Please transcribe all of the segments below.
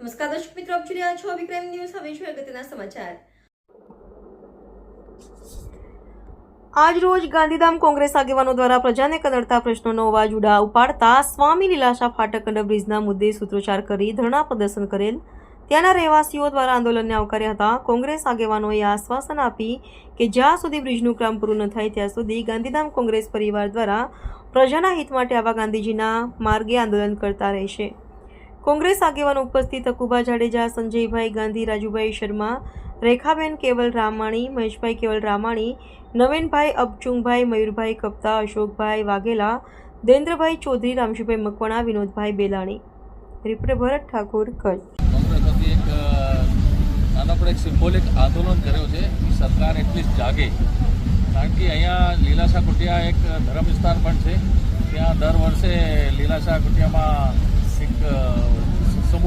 નમસ્કાર દર્શક મિત્રો, આપ જોઈ રહ્યા છો વિક્રમ ન્યૂઝ. હવે છે અગત્યના સમાચાર. આજ રોજ ગાંધીધામ કોંગ્રેસ આગેવાનો દ્વારા પ્રજાને કદરતા પ્રશ્નોનો અવાજ ઉડા ઉપાડતા સ્વામી લીલાશા ફાટક બ્રિજના મુદ્દે સૂત્રોચ્ચાર કરી ધરણા પ્રદર્શન કરેલ. ત્યાંના રહેવાસીઓ દ્વારા આંદોલનને આવકાર્યા હતા. કોંગ્રેસ આગેવાનોએ આશ્વાસન આપી કે જ્યાં સુધી બ્રિજનું કામ પૂરું ન થાય ત્યાં સુધી ગાંધીધામ કોંગ્રેસ પરિવાર દ્વારા પ્રજાના હિત માટે આવા ગાંધીજીના માર્ગે આંદોલન કરતા રહેશે. કોંગ્રેસ આગેવાનો ઉપસ્થિત અકુબા જાડેજા, સંજયભાઈ ગાંધી, રાજુભાઈ શર્મા, રેખાબેન કેવલ રામાણી, મહેશભાઈ કેવલ રામાણી, નવીનભાઈ અબચુંગભાઈ, મયુરભાઈ કપ્તા, અશોકભાઈ વાઘેલા, દેન્દ્રભાઈ ચૌધરી રામશીભાઈ મકવાણા, વિનોદભાઈ બેલાણી. રિપોર્ટર ભરત ઠાકોર, કચ્છ. કોંગ્રેસ એક સિમ્બોલિક આંદોલન કર્યો છે. સરકાર એટલીસ્ટ જાગે. કારણ કે અહીંયા લીલાશા કુટિયા એક ધર્મ વિસ્તાર પણ છે. ત્યાં દર વર્ષે લીલાશા કુટિયામાં એક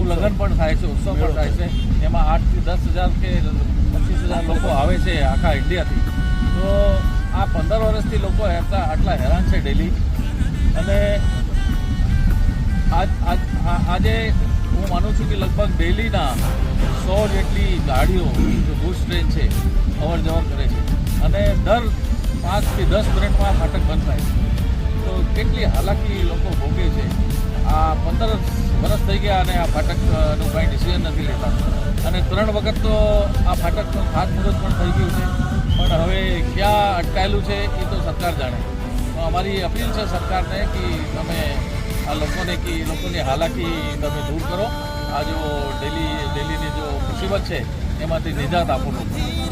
સમૂહ લગ્ન પણ થાય છે, ઉત્સવ પણ થાય છે. એમાં આઠથી દસ હજાર કે પચીસ હજાર લોકો આવે છે આખા ઇન્ડિયાથી. તો આ પંદર વર્ષથી લોકો આટલા હેરાન છે ડેલી અને આજ આજ હું માનું છું કે લગભગ ડેલીના સો જેટલી ગાડીઓ બુશ ટ્રેન છે, અવર જવર કરે છે. અને દર પાંચથી દસ મિનિટમાં ફાટક બંધ થાય છે. તો કેટલી હાલાકી લોકો ભોગે છે. આ પંદર વર્ષ થઈ ગયા અને આ ફાટકનું કાંઈ ડિસિઝન નથી લેતા. અને ત્રણ વખત તો આ ફાટકનું ખાતમુહૂર્ત પણ થઈ ગયું છે. પણ હવે ક્યાં અટકાયેલું છે એ તો સરકાર જાણે. તો અમારી અપીલ છે સરકારને કે તમે આ લોકોને કે લોકોની હાલાકી તમે દૂર કરો. આ જો ડેલી, ડેલીની જો મુસીબત છે, એમાંથી નિજાત આપો લોકો.